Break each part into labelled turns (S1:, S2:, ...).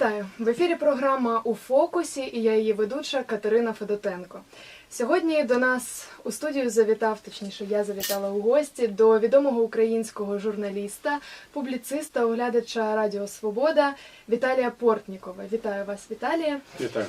S1: Вітаю в ефірі. Програма у фокусі, і я її ведуча Катерина Федотенко. Сьогодні до нас у студію завітав, точніше, я завітала у гості до відомого українського журналіста, публіциста, оглядача Радіо Свобода Віталія Портнікова. Вітаю вас, Віталія.
S2: Вітаю.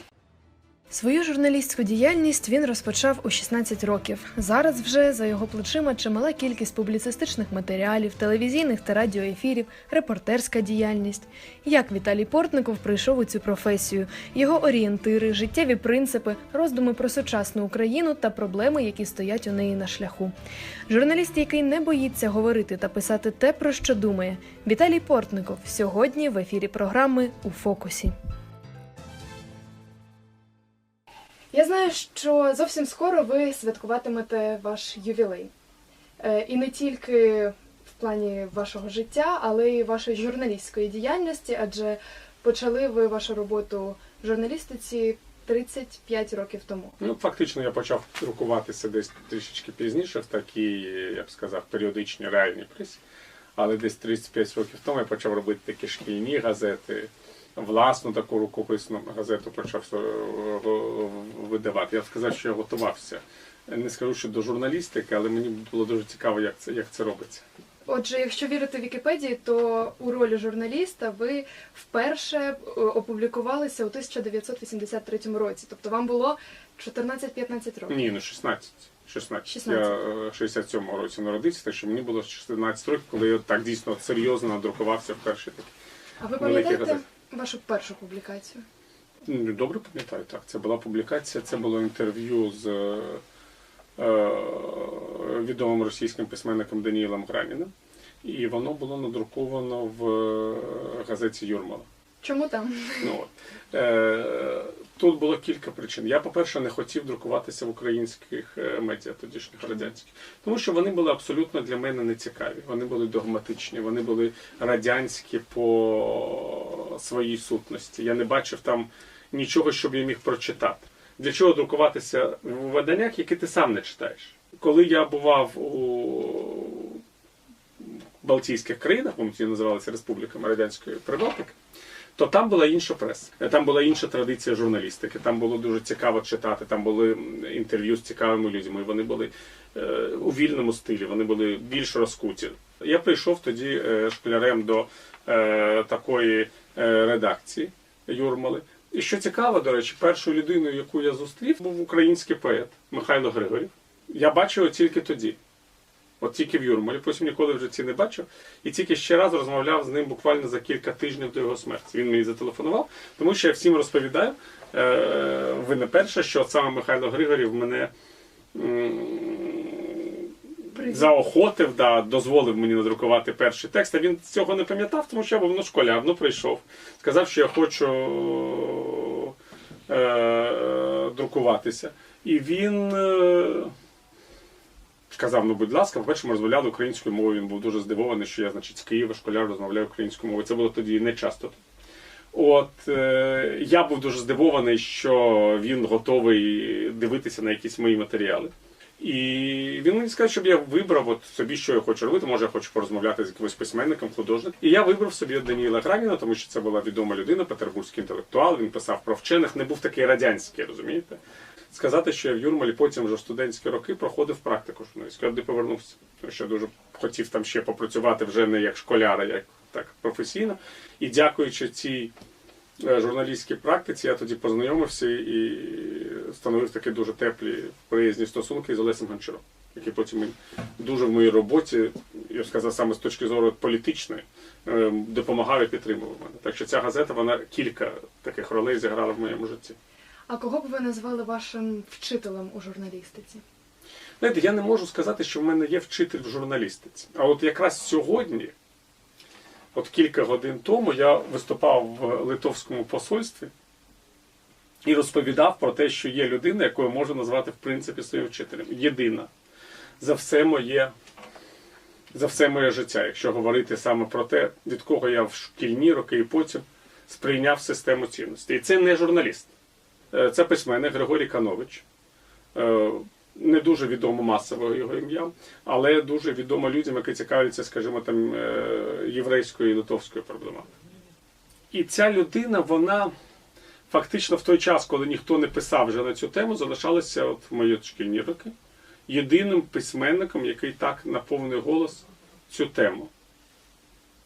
S1: Свою журналістську діяльність він розпочав у 16 років. Зараз вже за його плечима чимала кількість публіцистичних матеріалів, телевізійних та радіоефірів, репортерська діяльність. Як Віталій Портников прийшов у цю професію, його орієнтири, життєві принципи, роздуми про сучасну Україну та проблеми, які стоять у неї на шляху. Журналіст, який не боїться говорити та писати те, про що думає. Віталій Портников сьогодні в ефірі програми у фокусі. Я знаю, що зовсім скоро ви святкуватимете ваш ювілей. Е, І не тільки в плані вашого життя, але й вашої журналістської діяльності, адже почали ви вашу роботу в журналістиці 35 років тому.
S2: Ну, фактично, я почав друкуватися десь трішечки пізніше, в такій, я б сказав, періодичній реальній пресі. Але десь 35 років тому я почав робити такі шкільні газети, власну таку рукописну газету почав е, видавати. Я сказав, що я готувався. Не скажу, що до журналістики, але мені було дуже цікаво, як це, як це робиться.
S1: Отже, якщо вірити Вікіпедії, то у ролі журналіста ви вперше е, опублікувалися у 1983 році. Тобто вам було 14-15 років.
S2: Ні, ну 16. 16.
S1: 16.
S2: Я е, 67-го році народився, так що мені було 16 років, коли я так дійсно серйозно надрукувався вперше.
S1: А ви пам'ятаєте. Вашу першу публікацію?
S2: Ну, Добре пам'ятаю, так. Це була публікація, це було інтерв'ю з е, е, відомим російським письменником Даніїлом Граніним. І воно було надруковано в е, газеті Юрмала.
S1: Чому там?
S2: Ну. Е, тут було кілька причин. Я, по-перше, не хотів друкуватися в українських е, медіа тодішніх радянських, тому що вони були абсолютно для мене нецікаві. Вони були догматичні, вони були радянські по своїй сутності. Я не бачив там нічого, щоб я міг прочитати. Для чого друкуватися в виданнях, які ти сам не читаєш? Коли я бував у Балтійських країнах, вони називалися Республіками Радянської Прибалтики, то там була інша преса, там була інша традиція журналістики. Там було дуже цікаво читати. Там були інтерв'ю з цікавими людьми. Вони були е, у вільному стилі, вони були більш розкуті. Я прийшов тоді е, школярем до е, такої редакції Юрмали. І що цікаво, до речі, першою людиною, яку я зустрів, був український поет Михайло Григорів. Я бачив його тільки тоді. От тільки в Юрмалі, потім ніколи в житті не бачив. І тільки ще раз розмовляв з ним буквально за кілька тижнів до його смерті. Він мені зателефонував, тому що я всім розповідаю, е, ви не перше, що саме Михайло Григорів мене заохотив, да, дозволив мені надрукувати перший текст. А він цього не пам'ятав, тому що я був ну, школяр, ну прийшов. Сказав, що я хочу е, друкуватися. І він. Сказав, ну будь ласка, по-перше, ми розмовляли українською мовою. Він був дуже здивований, що я, значить, з Києва школяр розмовляю українською мовою. Це було тоді не часто. От е, я був дуже здивований, що він готовий дивитися на якісь мої матеріали. І він мені сказав, щоб я вибрав от собі, що я хочу робити. Може, я хочу порозмовляти з якимось письменником, художником. І я вибрав собі Даніїла Граніна, тому що це була відома людина, петербурзький інтелектуал. Він писав про вчених, не був такий радянський, розумієте? Сказати, що я в Юрмалі потім вже студентські роки проходив практику журналістську. Я туди повернувся. Тому що дуже хотів там ще попрацювати вже не як школяр, а як так професійно. І дякуючи цій е, журналістській практиці, я тоді познайомився і встановив такі дуже теплі приязні стосунки з Олесем Гончаром, який потім дуже в моїй роботі, я б сказав, саме з точки зору політичної, е, допомагав і підтримував мене. Так що ця газета вона кілька таких ролей зіграла в моєму житті.
S1: А кого б ви назвали вашим вчителем у журналістиці?
S2: Знаєте, я не можу сказати, що в мене є вчитель в журналістиці. А от якраз сьогодні, от кілька годин тому, я виступав в литовському посольстві і розповідав про те, що є людина, яку я можу назвати в принципі своїм вчителем. Єдина за все моє. За все моє життя, якщо говорити саме про те, від кого я в шкільні роки і потім сприйняв систему цінностей. І це не журналіст. Е, Це письменник Григорій Канович. Е, Не дуже відомо масово його ім'я, але дуже відомо людям, які цікавляться, скажімо, там е, єврейською і литовською проблематикою. І ця людина, вона фактично в той час, коли ніхто не писав вже на цю тему, залишалася от в мої шкільні роки єдиним письменником, який так на повний голос цю тему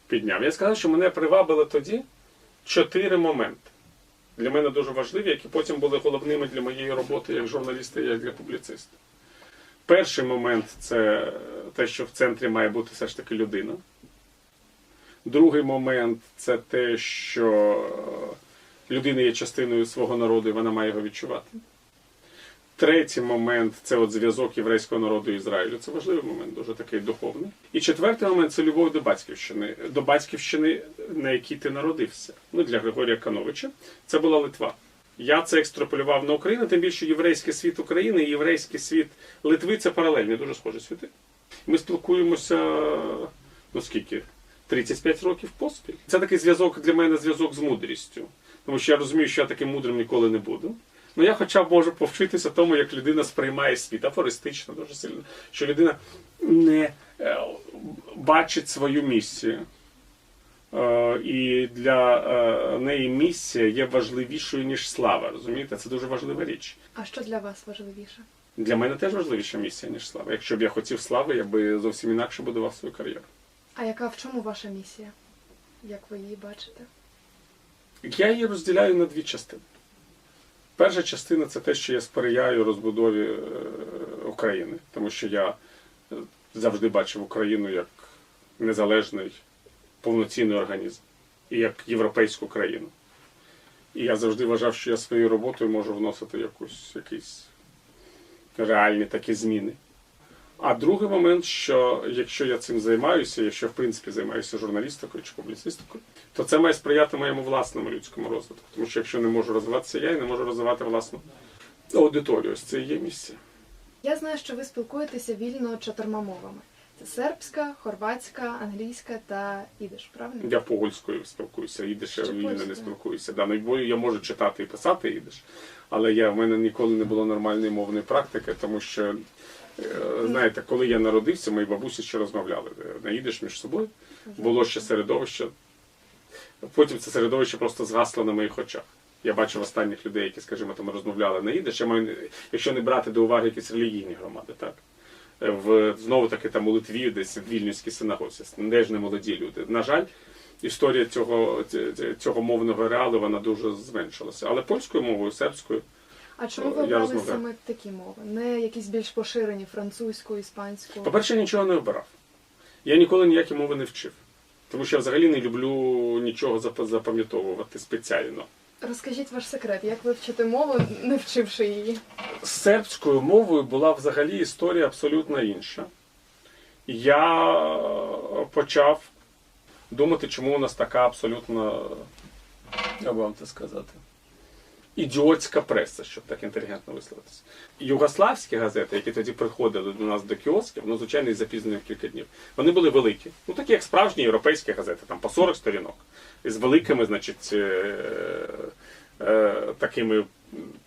S2: підняв. Я сказав, що мене привабили тоді чотири моменти. Для мене дуже важливі, які потім були головними для моєї роботи як журналіста як для публіциста. Перший момент це те, що в центрі має бути все ж таки людина. Другий момент це те, що людина є частиною свого народу і вона має його відчувати. Третій момент це от зв'язок єврейського народу Ізраїлю. Це важливий момент, дуже такий духовний. І четвертий момент це любов до батьківщини, до батьківщини, на якій ти народився. Ну для Григорія Кановича це була Литва. Я це екстраполював на Україну, тим більше єврейський світ України і єврейський світ Литви це паралельні, дуже схожі світи. Ми спілкуємося ну скільки? 35 років поспіль. Це такий зв'язок для мене зв'язок з мудрістю. Тому що я розумію, що я таким мудрим ніколи не буду. Ну я хоча б можу повчитися тому, як людина сприймає світ, афористично дуже сильно, що людина не е, бачить свою місію. Е, і для е, неї місія є важливішою, ніж слава. Розумієте? Це дуже важлива річ.
S1: А що для вас важливіше?
S2: Для мене теж важливіша місія, ніж слава. Якщо б я хотів слави, я би зовсім інакше будував свою кар'єру.
S1: А яка в чому ваша місія? Як ви її бачите?
S2: Я її розділяю на дві частини. Перша частина це те, що я сприяю розбудові е, України, тому що я е, завжди бачив Україну як незалежний, повноцінний організм і як європейську країну. І я завжди вважав, що я своєю роботою можу вносити якусь, якісь реальні такі зміни. А другий момент, що якщо я цим займаюся, якщо в принципі займаюся журналістикою чи публіцистикою, то це має сприяти моєму власному людському розвитку. Тому що якщо не можу розвиватися я і не можу розвивати власну аудиторію, ось це і є місія.
S1: Я знаю, що ви спілкуєтеся вільно чотирма мовами: це сербська, хорватська, англійська та ідиш, правильно?
S2: Я польською спілкуюся, ідиш я вільно не спілкуюся. Да, ну, бо я можу читати і писати ідиш, але я, в мене ніколи не було нормальної мовної практики, тому що, знаєте, коли я народився, мої бабусі ще розмовляли е, на ідиш між собою. Було ще середовище. Потім це середовище просто згасло на моїх очах. Я бачив останніх людей, які, скажімо, там розмовляли на ідиш. Я якщо не брати до уваги якісь релігійні громади, так. Е, В знову таки там у Литві, десь в Вільнюській синагозі, теж не молоді люди. На жаль, історія цього, цього мовного реалу вона дуже зменшилася. Але польською мовою, сербською.
S1: А чому ви обрали
S2: розмовляю.
S1: саме такі мови? Не якісь більш поширені французьку, іспанську?
S2: По-перше, я нічого не обирав. Я ніколи ніякі мови не вчив. Тому що я взагалі не люблю нічого запам'ятовувати спеціально.
S1: Розкажіть ваш секрет, як ви вчите мову, не вчивши її?
S2: з сербською мовою була взагалі історія абсолютно інша. Я почав думати, чому у нас така абсолютно, як вам це сказати, ідіотська преса, щоб так інтелігентно висловитися. Югославські газети, які тоді приходили до нас до кіосків, ну, звичайно, із запізненням кілька днів, вони були великі. Ну, такі як справжні європейські газети, там по 40 сторінок, з великими, значить, е, е, такими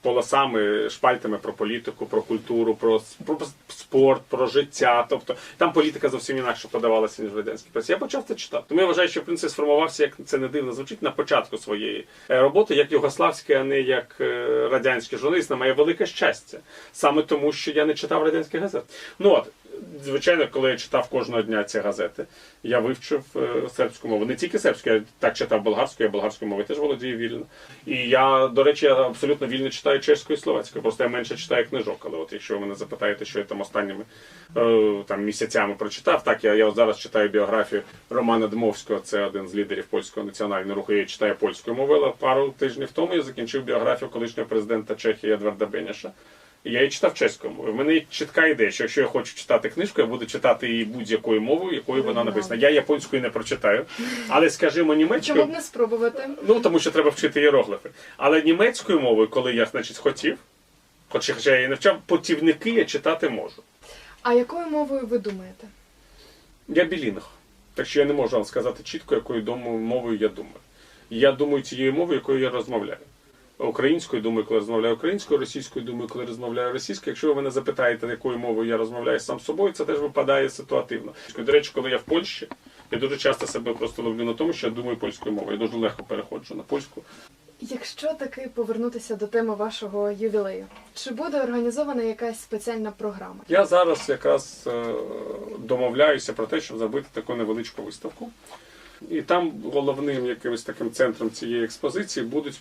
S2: полосами, шпальтами про політику, про культуру, про, про спорт, про життя. Тобто там політика зовсім інакше подавалася, ніж в радянській пресі. Я почав це читати. Тому я вважаю, що в принципі сформувався, як це не дивно звучить, на початку своєї е, роботи, як югославський, а не як е, радянський журналіст, на моє велике щастя. Саме тому, що я не читав радянських газет. Ну от, звичайно, коли я читав кожного дня ці газети, я вивчив е, сербську мову. Не тільки сербську, я так читав болгарську, я болгарською мовою теж володію вільно. І я, до речі, я абсолютно вільно читаю чеською і словацькою. Просто я менше читаю книжок. Але от якщо ви мене запитаєте, що я там останніми е, там, місяцями прочитав, так я, я зараз читаю біографію Романа Дмовського, це один з лідерів польського національного руху. Я читаю польською мовою, пару тижнів тому я закінчив біографію колишнього президента Чехії Едварда Беняша. Я її читав чеською мовою. У мене є чітка ідея, що якщо я хочу читати книжку, я буду читати її будь-якою мовою, якою вона написана. Я японською не прочитаю, але скажімо,
S1: Чому
S2: німецькою.
S1: б не спробувати?
S2: Ну тому що треба вчити іероглифи. Але німецькою мовою, коли я, значить, хотів, хоч хоча я її не вчав, путівники я читати можу.
S1: А якою мовою ви думаєте?
S2: Я білінг. Так що я не можу вам сказати чітко, якою мовою я думаю. Я думаю тією мовою, якою я розмовляю. Українською думаю, коли розмовляю українською, російською думаю, коли розмовляю російською. Якщо ви мене запитаєте, якою мовою я розмовляю сам з собою, це теж випадає ситуативно. До речі, коли я в Польщі, Я дуже часто себе просто ловлю на тому, що я думаю польською мовою. Я дуже легко переходжу на польську.
S1: Якщо таки повернутися до теми вашого ювілею, чи буде організована якась спеціальна програма?
S2: Я зараз якраз е, домовляюся про те, щоб зробити таку невеличку виставку. І там головним якимось таким центром цієї експозиції будуть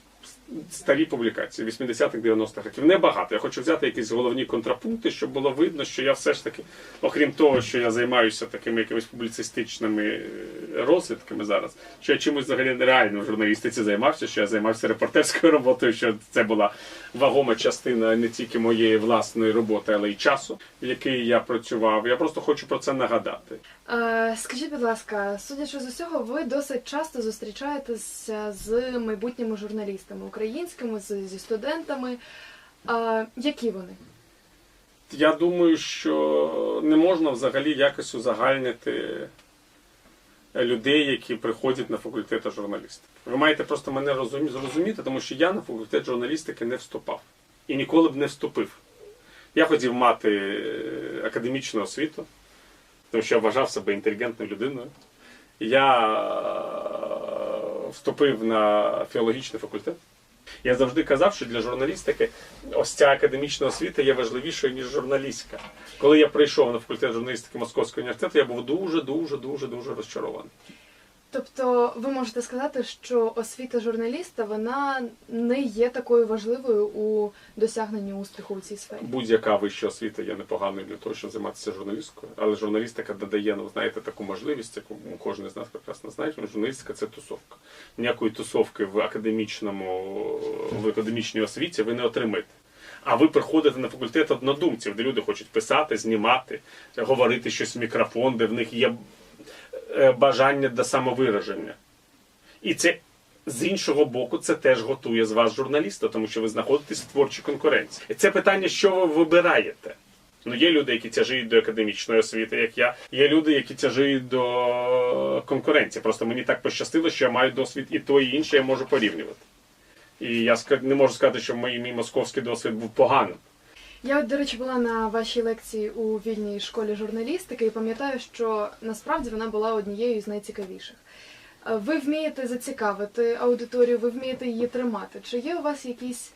S2: старі публікації 80-х, 90-х років. Небагато. Я хочу взяти якісь головні контрапункти, щоб було видно, що я все ж таки, окрім того, що я займаюся такими якимись публіцистичними е, розвідками зараз, що я чимось взагалі нереально в журналістиці займався, що я займався репортерською роботою, що це була вагома частина не тільки моєї власної роботи, але й часу, в який я працював. Я просто хочу про це нагадати.
S1: Е, скажіть, будь ласка, судячи з усього, ви досить часто зустрічаєтеся з майбутніми журналістами українськими, зі студентами. Е, які вони?
S2: Я думаю, що не можна взагалі якось узагальнити людей, які приходять на факультет журналістики. Ви маєте просто мене зрозуміти, тому що я на факультет журналістики не вступав і ніколи б не вступив. Я хотів мати е, академічну освіту, тому що я вважав себе інтелігентною людиною. Я е, вступив на філологічний факультет. Я завжди казав, що для журналістики ось ця академічна освіта є важливішою, ніж журналістка. Коли я прийшов на факультет журналістики Московського університету, я був дуже, дуже, дуже, дуже розчарований.
S1: Тобто, ви можете сказати, що освіта журналіста вона не є такою важливою у досягненні успіху у цій сфері.
S2: Будь-яка вища освіта є непоганою для того, щоб займатися журналісткою, але журналістика додає, ну знаєте, таку можливість, яку кожен з нас прекрасно знає. Журналістика це тусовка. Ніякої тусовки в академічному в академічній освіті ви не отримаєте. А ви приходите на факультет однодумців, де люди хочуть писати, знімати, говорити щось в мікрофон, де в них є бажання до самовираження. І це з іншого боку, це теж готує з вас журналіста, тому що ви знаходитесь в творчій конкуренції. І це питання, що ви вибираєте. Ну, є люди, які тяжіють до академічної освіти, як я. Є люди, які тяжіють до конкуренції. Просто мені так пощастило, що я маю досвід і то, і інше я можу порівнювати. І я не можу сказати, що мій, мій московський досвід був поганим.
S1: Я, до речі, була на вашій лекції у вільній школі журналістики і пам'ятаю, що насправді вона була однією з найцікавіших. Е, Ви вмієте зацікавити аудиторію, ви вмієте її тримати. Чи є у вас якісь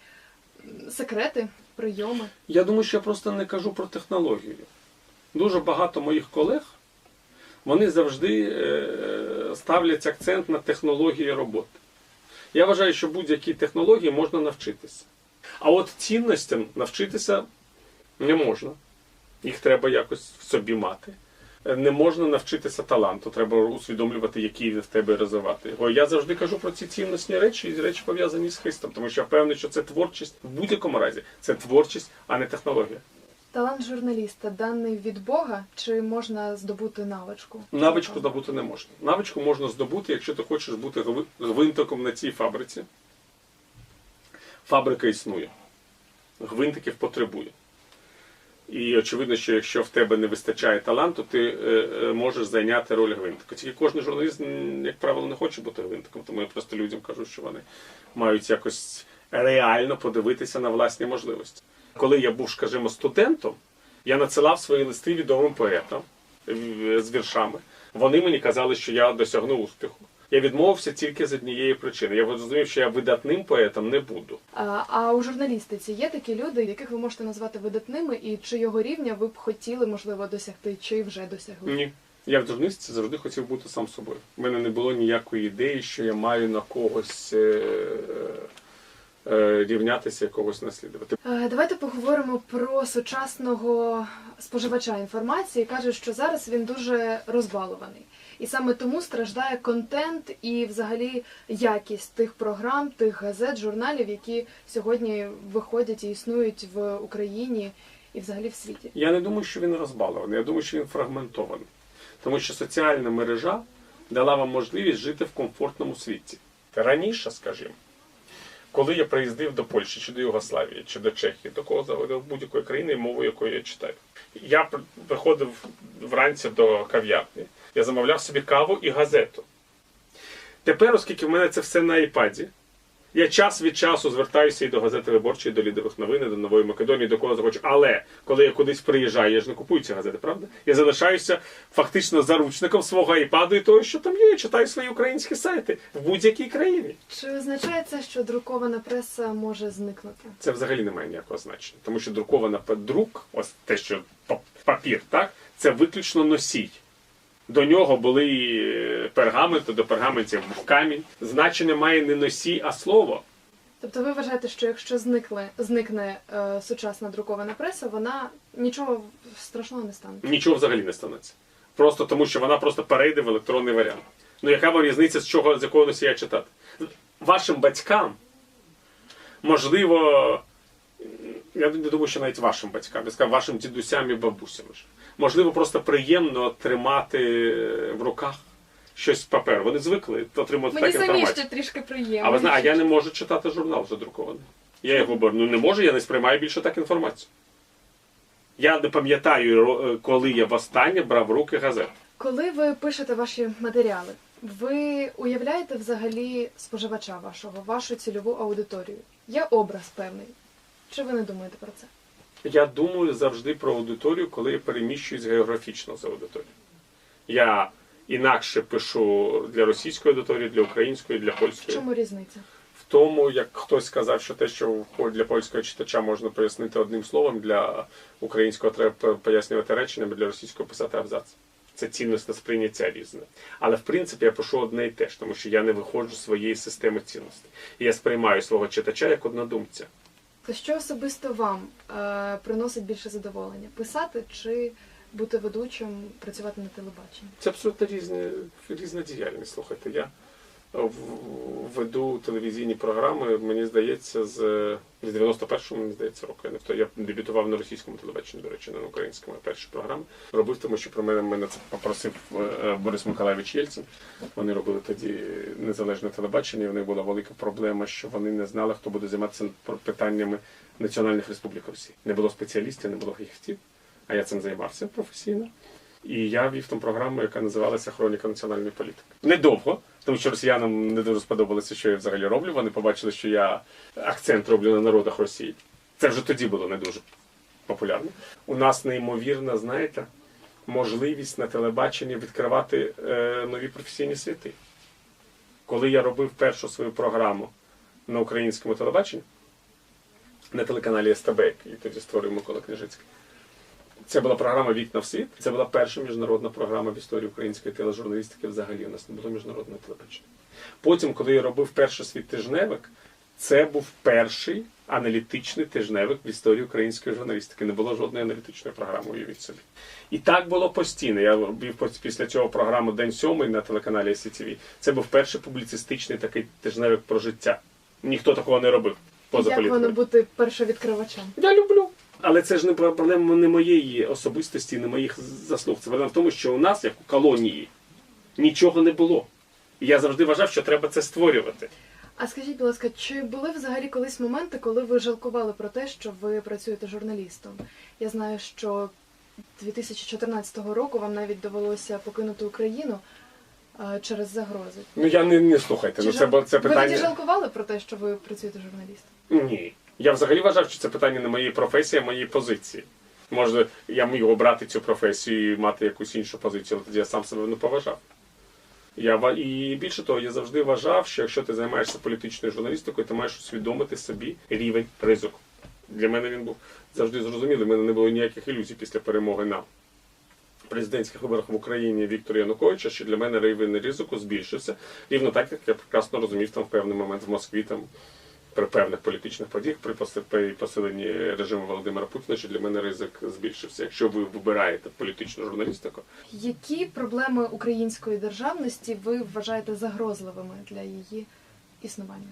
S1: секрети, прийоми?
S2: Я думаю, що я просто не кажу про технологію. Дуже багато моїх колег вони завжди е, ставлять акцент на технології роботи. Я вважаю, що будь-які технології можна навчитися. А от цінностям навчитися не можна. Їх треба якось в собі мати. Не можна навчитися таланту, треба усвідомлювати, який він в тебе розвивати його. Я завжди кажу про ці цінностні речі і речі пов'язані з хистом, тому що я впевнений, що це творчість в будь-якому разі. Це творчість, а не технологія.
S1: Талант журналіста даний від Бога, чи можна здобути навичку?
S2: Навичку здобути не можна. Навичку можна здобути, якщо ти хочеш бути гви- гвинтиком на цій фабриці. Фабрика існує. Гвинтиків потребує. І очевидно, що якщо в тебе не вистачає таланту, ти е, е, можеш зайняти роль гвинтика. Тільки кожен журналіст, як правило, не хоче бути гвинтиком, тому я просто людям кажу, що вони мають якось реально подивитися на власні можливості. Коли я був, скажімо, студентом, я надсилав свої листи відомим поетам е, з віршами. Вони мені казали, що я досягну успіху. Я відмовився тільки з однієї причини. Я зрозумів, що я видатним поетом не буду.
S1: А, а у журналістиці є такі люди, яких ви можете назвати видатними, і чи його рівня ви б хотіли, можливо, досягти, чи вже досягли?
S2: Ні. Я в журналістиці завжди хотів бути сам собою. У мене не було ніякої ідеї, що я маю на когось е, е, рівнятися, когось наслідувати.
S1: Е, Давайте поговоримо про сучасного споживача інформації. Кажуть, що зараз він дуже розбалований. І саме тому страждає контент і взагалі якість тих програм, тих газет, журналів, які сьогодні виходять і існують в Україні і взагалі в світі.
S2: Я не думаю, що він розбалований, я думаю, що він фрагментований. Тому що соціальна мережа дала вам можливість жити в комфортному світі. Раніше, скажімо, коли я приїздив до Польщі, чи до Югославії, чи до Чехії, до кого до будь-якої країни, мову якої я читаю. Я приходив вранці до кав'ярні, я замовляв собі каву і газету. Тепер, оскільки в мене це все на айпаді, Я час від часу звертаюся і до газети Виборчої, до лідерів новин, до Нової Македонії, до кого захочу. Але коли я кудись приїжджаю, я ж не купую ці газети, правда? Я залишаюся фактично заручником свого айпаду і того, що там є. Я читаю свої українські сайти в будь-якій країні.
S1: Чи означає це, що друкована преса може зникнути?
S2: Це взагалі не має ніякого значення, тому що друкована друк, ось те, що па- папір, так, це виключно носій. До нього були е, пергаменти, до пергаментів був камінь. Значення має не носій, а слово.
S1: Тобто ви вважаєте, що якщо зникне, зникне е, сучасна друкована преса, вона нічого страшного не стане?
S2: Нічого взагалі не станеться. Просто тому, що вона просто перейде в електронний варіант. Ну яка вам різниця, з чого з якого носія читати? Вашим батькам, можливо, я не думаю, що навіть вашим батькам, я сказав, вашим дідусям і бабусям. Можливо, просто приємно тримати в руках щось з паперу. Вони звикли отримувати
S1: Мені
S2: так
S1: самі
S2: інформацію.
S1: ще трішки приємно.
S2: А ви знаєте, а я не можу читати журнал вже друкований. Я його беру. Ну не можу, я не сприймаю більше так інформацію. Я не пам'ятаю, коли я востаннє брав в руки газету.
S1: Коли ви пишете ваші матеріали, ви уявляєте взагалі споживача вашого, вашу цільову аудиторію? Є образ певний. Чи ви не думаєте про це?
S2: Я думаю завжди про аудиторію, коли я переміщуюсь географічно за аудиторію. Я інакше пишу для російської аудиторії, для української, для польської.
S1: В чому різниця?
S2: В тому, як хтось сказав, що те, що для польського читача можна пояснити одним словом, для українського треба пояснювати реченнями, для російського писати абзац. Це цінностне сприйняття різне. Але в принципі я пишу одне і те ж, тому що я не виходжу з своєї системи цінностей. І я сприймаю свого читача як однодумця.
S1: То що особисто вам е, приносить більше задоволення? Писати чи бути ведучим, працювати на телебаченні?
S2: Це абсолютно різні, різна діяльність. Слухайте, я веду телевізійні програми, мені здається, з, з 91-го, мені здається, року. Я не я дебютував на російському телебаченні, до речі, не на українському, а перші програми. Робив, тому що про мене мене це попросив е, Борис Миколаївич Єльцин. Вони робили тоді незалежне телебачення, і в них була велика проблема, що вони не знали, хто буде займатися питаннями національних республік Росії. Не було спеціалістів, не було фахівців, а я цим займався професійно. І я вів там програму, яка називалася Хроніка національної політики. Недовго, тому що росіянам не дуже сподобалося, що я взагалі роблю. Вони побачили, що я акцент роблю на народах Росії. Це вже тоді було не дуже популярно. У нас неймовірна, знаєте, можливість на телебаченні відкривати е, нові професійні світи. Коли я робив першу свою програму на українському телебаченні, на телеканалі СТБ, який тоді створив Микола Княжицький. Це була програма Вікна в світ. Це була перша міжнародна програма в історії української тележурналістики. Взагалі у нас не було міжнародного телебачення. Потім, коли я робив перший свій тижневик, це був перший аналітичний тижневик в історії української журналістики. Не було жодної аналітичної програми, уявіть собі. І так було постійно. Я робив після цього програму День сьомий на телеканалі СІТВ. Це був перший публіцистичний такий тижневик про життя. Ніхто такого не робив. Поза
S1: Як воно бути першовідкривачем?
S2: Я. Але це ж не проблема не моєї особистості, не моїх заслуг. Це проблема в тому, що у нас, як у колонії, нічого не було. І я завжди вважав, що треба це створювати.
S1: А скажіть, будь ласка, чи були взагалі колись моменти, коли ви жалкували про те, що ви працюєте журналістом? Я знаю, що 2014 року вам навіть довелося покинути Україну е, через загрози.
S2: Ну я не, не слухайте.
S1: Чи
S2: Ну
S1: жал-
S2: це, це
S1: Ви
S2: питання.
S1: тоді жалкували про те, що ви працюєте журналістом?
S2: Ні. Я взагалі вважав, що це питання не моєї професії, а моєї позиції. Може, я міг обрати цю професію і мати якусь іншу позицію, але тоді я сам себе не поважав. Я, і більше того, я завжди вважав, що якщо ти займаєшся політичною журналістикою, ти маєш усвідомити собі рівень ризику. Для мене він був завжди зрозумілий. У мене не було ніяких ілюзій після перемоги на президентських виборах в Україні Віктора Януковича, що для мене рівень ризику збільшився. Рівно так, як я прекрасно розумів там в певний момент в Москві там при певних політичних подіях, при поси- посиленні режиму Володимира Путіна, що для мене ризик збільшився. Якщо ви вибираєте політичну журналістику,
S1: Які проблеми української державності ви вважаєте загрозливими для її існування?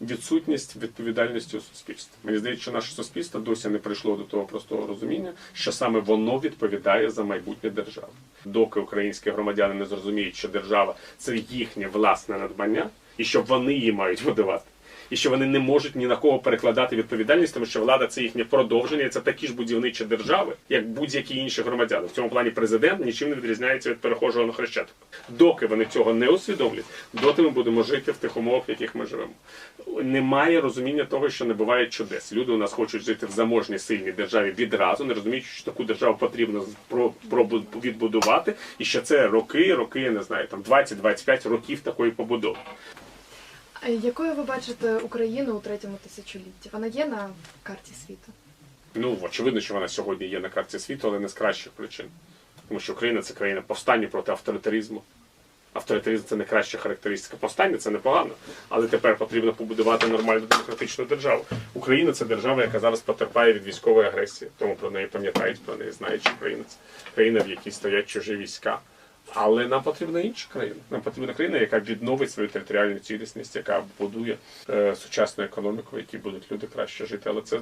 S2: відсутність відповідальності у суспільстві. Мені здається, що наше суспільство досі не прийшло до того простого розуміння, що саме воно відповідає за майбутнє держави. Доки українські громадяни не зрозуміють, що держава це їхнє власне надбання, і що вони її мають будувати. І що вони не можуть ні на кого перекладати відповідальність, тому що влада це їхнє продовження, це такі ж будівничі держави, як будь-які інші громадяни. В цьому плані президент нічим не відрізняється від перехожого на хрещатик. Доки вони цього не усвідомлять, доти ми будемо жити в тих умовах, в яких ми живемо. Немає розуміння того, що не буває чудес. Люди у нас хочуть жити в заможній сильній державі відразу, не розуміють, що таку державу потрібно відбудувати, і що це роки, роки, я не знаю, там 20-25 років такої побудови.
S1: А якою ви бачите Україну у третьому тисячолітті? Вона є на карті світу?
S2: Ну, очевидно, що вона сьогодні є на карті світу, але не з кращих причин. Тому що Україна це країна повстання проти авторитаризму. Авторитаризм це не краща характеристика. Повстання це непогано, але тепер потрібно побудувати нормальну демократичну державу. Україна це держава, яка зараз потерпає від військової агресії, тому про неї пам'ятають, про неї знають, що Україна це країна, в якій стоять чужі війська. Але нам потрібна інша країна. Нам потрібна країна, яка відновить свою територіальну цілісність, яка будує е, сучасну економіку, в якій будуть люди краще жити. Але це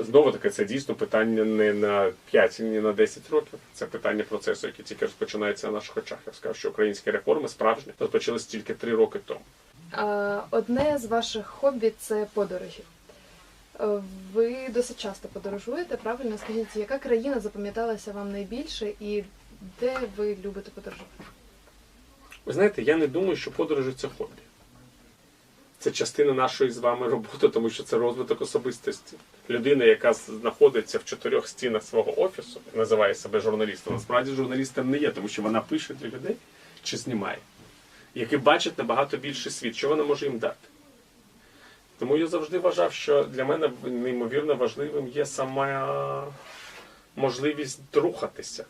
S2: Знову таки, це дійсно питання не на 5, ні на 10 років. Це питання процесу, який тільки розпочинається на наших очах. Я сказав, що українські реформи справжні розпочалися тільки 3 роки тому.
S1: Одне з ваших хобі це подорожі. Е, Ви досить часто подорожуєте, правильно? Скажіть, яка країна запам'яталася вам найбільше і де ви любите подорожувати?
S2: Ви знаєте, я не думаю, що подорожі це хобі. Це частина нашої з вами роботи, тому що це розвиток особистості. Людина, яка знаходиться в чотирьох стінах свого офісу, називає себе журналістом. Насправді журналістом не є, тому що вона пише для людей чи знімає, які бачать набагато більший світ, що вона може їм дати. Тому я завжди вважав, що для мене неймовірно важливим є сама можливість рухатися.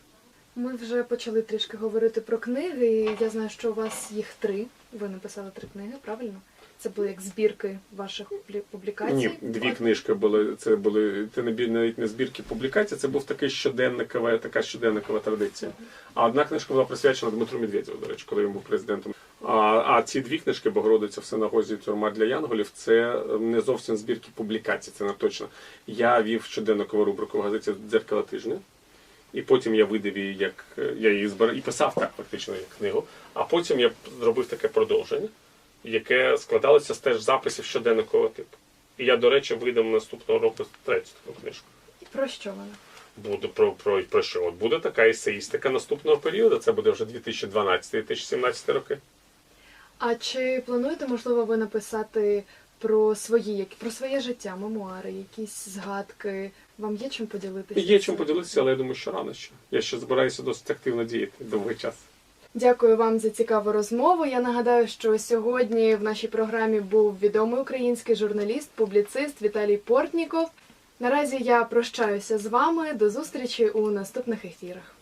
S1: Ми вже почали трішки говорити про книги. і Я знаю, що у вас їх три. Ви написали три книги, правильно? Це були як збірки ваших публі- публікацій.
S2: Ні, дві книжки були. Це були це не навіть не збірки публікацій, це був такий щоденникова, така щоденникова традиція. А одна книжка була присвячена Дмитру Медведєву, до речі, коли він був президентом. А, а ці дві книжки Богородиця в синагозі і тюрма для янголів це не зовсім збірки публікацій, це не точно. Я вів щоденникову рубрику в газеті Дзеркало тижня. І потім я видав її як я її збирав і писав так, фактично, як книгу. А потім я зробив таке продовження, яке складалося з теж записів щоденникового типу. І я, до речі, видам наступного року третю таку книжку.
S1: І Про що вона?
S2: Буде про, про, про що? От буде така есеїстика наступного періоду. Це буде вже 2012-2017 роки.
S1: А чи плануєте, можливо, ви написати про свої, як- про своє життя, мемуари, якісь згадки? Вам є чим поділитися?
S2: Є чим поділитися, але я думаю, що рано ще. Я ще збираюся досить активно діяти довгий час.
S1: Дякую вам за цікаву розмову. Я нагадаю, що сьогодні в нашій програмі був відомий український журналіст, публіцист Віталій Портніков. Наразі я прощаюся з вами. До зустрічі у наступних ефірах.